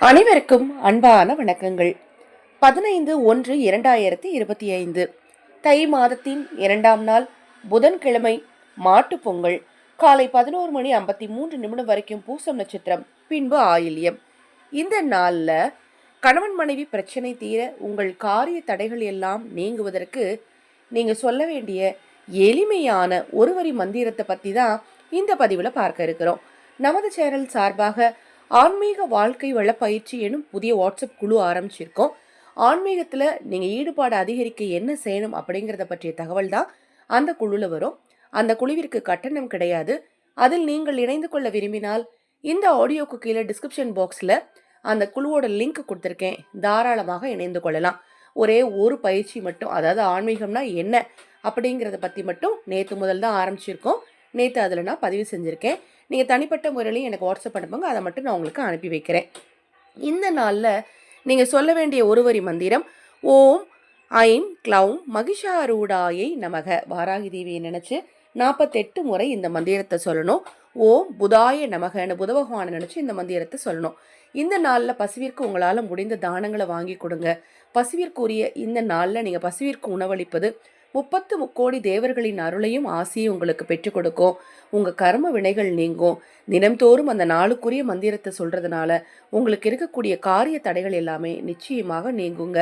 அனைவருக்கும் அன்பான வணக்கங்கள். பதினைந்து ஒன்று இரண்டாயிரத்தி இருபத்தி ஐந்து தை மாதத்தின் இரண்டாம் நாள் புதன்கிழமை மாட்டுப் பொங்கல். காலை பதினோரு மணி ஐம்பத்தி மூன்று நிமிடம் வரைக்கும் பூசம் நட்சத்திரம் பின்பு ஆயில்யம். இந்த நாளில் கணவன் மனைவி பிரச்சனை தீர உங்கள் காரிய தடைகள் எல்லாம் நீங்குவதற்கு நீங்கள் சொல்ல வேண்டிய எளிமையான ஒரு வரி மந்திரத்தை பற்றி தான் இந்த பதிவில் பார்க்க இருக்கிறோம். நமது சேனல் சார்பாக ஆன்மீக வாழ்க்கை வள பயிற்சி எனும் புதிய வாட்ஸ்அப் குழு ஆரம்பிச்சிருக்கோம். ஆன்மீகத்தில் நீங்கள் ஈடுபாடு அதிகரிக்க என்ன செய்யணும் அப்படிங்கிறத பற்றிய தகவல் தான் அந்த குழுவில் வரும். அந்த குழுவிற்கு கட்டணம் கிடையாது. அதில் நீங்கள் இணைந்து கொள்ள விரும்பினால் இந்த ஆடியோக்கு கீழே டிஸ்கிரிப்ஷன் பாக்ஸில் அந்த குழுவோட லிங்க் கொடுத்துருக்கேன். தாராளமாக இணைந்து கொள்ளலாம். ஒரே ஒரு பயிற்சி மட்டும் அதாவது ஆன்மீகம்னா என்ன அப்படிங்கிறத பற்றி மட்டும் நேற்று முதல் தான் ஆரம்பிச்சிருக்கோம். நேற்று அதில் நான் பதிவு செஞ்சுருக்கேன். நீங்கள் தனிப்பட்ட முறையிலையும் எனக்கு வாட்ஸ்அப் அனுப்புங்க. அதை மட்டும் நான் உங்களுக்கு அனுப்பி வைக்கிறேன். இந்த நாளில் நீங்கள் சொல்ல வேண்டிய ஒருவரி மந்திரம் ஓம் ஐம் க்ளௌம் மகிஷாரூடாயை நமக. வாராகி தேவியை நினச்சி நாற்பத்தெட்டு முறை இந்த மந்திரத்தை சொல்லணும். ஓம் புதாய நமகன்னு புத பகவானை நினச்சி இந்த மந்திரத்தை சொல்லணும். இந்த நாளில் பசுவிற்கு உங்களால் முடிந்த தானங்களை வாங்கி கொடுங்க. பசுவிற்குரிய இந்த நாளில் நீங்கள் பசுவிற்கு உணவளிப்பது முப்பத்து முக்கோடி தேவர்களின் அருளையும் ஆசையும் உங்களுக்கு பெற்றுக் கொடுக்கும். உங்கள் கர்ம வினைகள் நீங்கும். தினம்தோறும் அந்த நாளுக்குரிய மந்திரத்தை சொல்கிறதுனால உங்களுக்கு இருக்கக்கூடிய காரிய தடைகள் எல்லாமே நிச்சயமாக நீங்குங்க.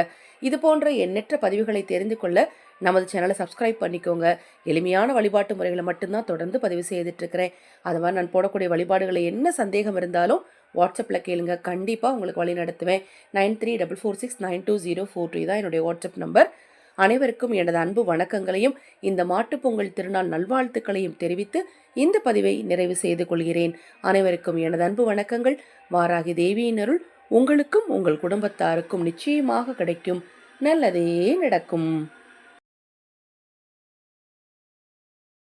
இது போன்ற எண்ணற்ற பதிவுகளை தெரிந்து கொள்ள நமது சேனலை சப்ஸ்கிரைப் பண்ணிக்கோங்க. எளிமையான வழிபாட்டு முறைகளை மட்டும்தான் தொடர்ந்து பதிவு செய்துட்டு இருக்கிறேன் அது மாதிரி நான் போடக்கூடிய வழிபாடுகளை என்ன சந்தேகம் இருந்தாலும் வாட்ஸ்அப்பில் கேளுங்க. கண்டிப்பாக உங்களுக்கு வழி நடத்துவேன். Nine three double four six nine two zero four two தான் என்னுடைய வாட்ஸ்அப் நம்பர். அனைவருக்கும் எனது அன்பு வணக்கங்களையும் இந்த மாட்டுப் பொங்கல் திருநாள் நல்வாழ்த்துக்களையும் தெரிவித்து இந்த பதிவை நிறைவு செய்து கொள்கிறேன். அனைவருக்கும் எனது அன்பு வணக்கங்கள். வாராகி தேவியின் அருள் உங்களுக்கும் உங்கள் குடும்பத்தாருக்கும் நிச்சயமாக கிடைக்கும். நல்லதே நடக்கும்.